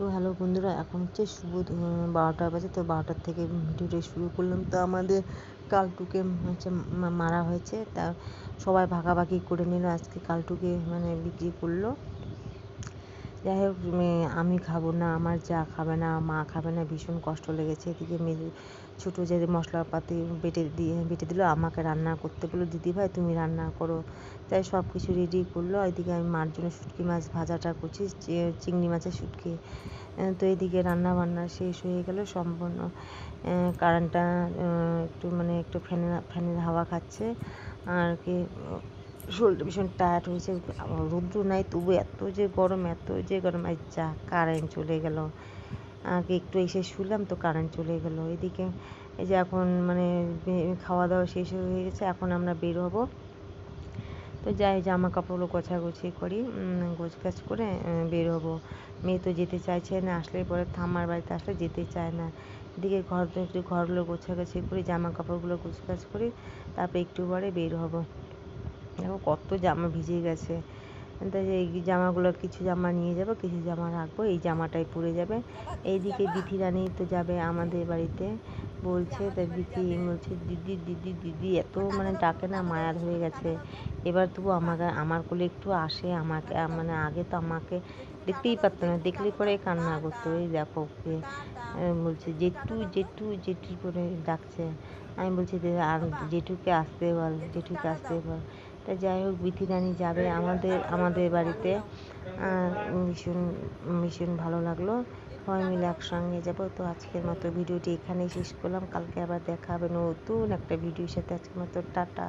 তো হ্যালো বন্ধুরা, এখন হচ্ছে শুভ বারোটা বাজে, তো বারোটার থেকে ভিডিওটা শুরু করলাম। তো আমাদের কালটুকে হচ্ছে মারা হয়েছে, তা সবাই ভাগাভাগি করে নিল, আজকে কালটুকে মানে বিক্রি করল। যাই হোক আমি খাব না, আমার যা খাবে না, মা খাবে না, ভীষণ কষ্ট লেগেছে। এদিকে মেয়ে ছোটো যে মশলাপাতি বেটে দিয়ে, বেটে দিল, আমাকে রান্না করতে বলল, দিদি ভাই, তুমি রান্না করো। তাই সব কিছু রেডি করল, এদিকে আমি মার জন্য শুটকি মাছ ভাজাটা করছি চিংড়ি মাছের শুটকি। তো এদিকে রান্না বান্না শেষ হয়ে গেল, সম্পূর্ণ কারেন্টটা একটু মানে একটু ফ্যানের ফ্যানের হাওয়া খাচ্ছে, আর কি শরীরটা ভীষণ টায়ার্ড হয়েছে। রৌদ্র নাই, তবু এত যে গরম, এত যে গরম আর যা কারেন্ট চলে গেল। আগে একটু এসে শুলাম তো কারেন্ট চলে গেল। এদিকে এই যে এখন মানে খাওয়া দাওয়া শেষ হয়ে গেছে, এখন আমরা বের হব। তো যাই জামা কাপড়গুলো গোছাগুছি করি গোছ গাছ করে বের হব। মেয়ে তো যেতে চাইছে না, আসলে পরে থামার বাড়িতে আসলে যেতে চায় না। এদিকে ঘর, একটু ঘরগুলো গোছাগাছি করি, জামা কাপড়গুলো গোছগাছ করি, তারপরে একটু পরে বের হব। দেখো কত জামা ভিজে গেছে। তাই এই জামাগুলো কিছু জামা নিয়ে যাব কিছু জামা রাখব এই জামাটাই পরে যাবে। এইদিকে বিথি রানী তো যাবে আমাদের বাড়িতে। বলছে তাই বিথি বলছে দিদি দিদি দিদি এত মানে ডাকে না মায়া ধরে গেছে। এবার তবু আমাকে আমার কোলে একটু আসে আমাকে মানে আগে তো আমাকে দেখতেই পারতো না দেখলে পরে কান্না করতো। এই দেখো বলছে জেঠু জেঠু জেঠু করে ডাকছে। আমি বলছি "দে, আর জেঠুকে আসতে বল জেঠুকে আসতে বল। তা যাই হোক বিথি রানী যাবে আমাদের আমাদের বাড়িতে। ভীষণ ভীষণ ভালো লাগল। সবাই মিলে একসঙ্গে যাব। তো আজকের মতো ভিডিওটি এখানেই শেষ করলাম। কালকে আবার দেখা হবে নতুন একটা ভিডিওর সাথে। আজকের মতো টাটা।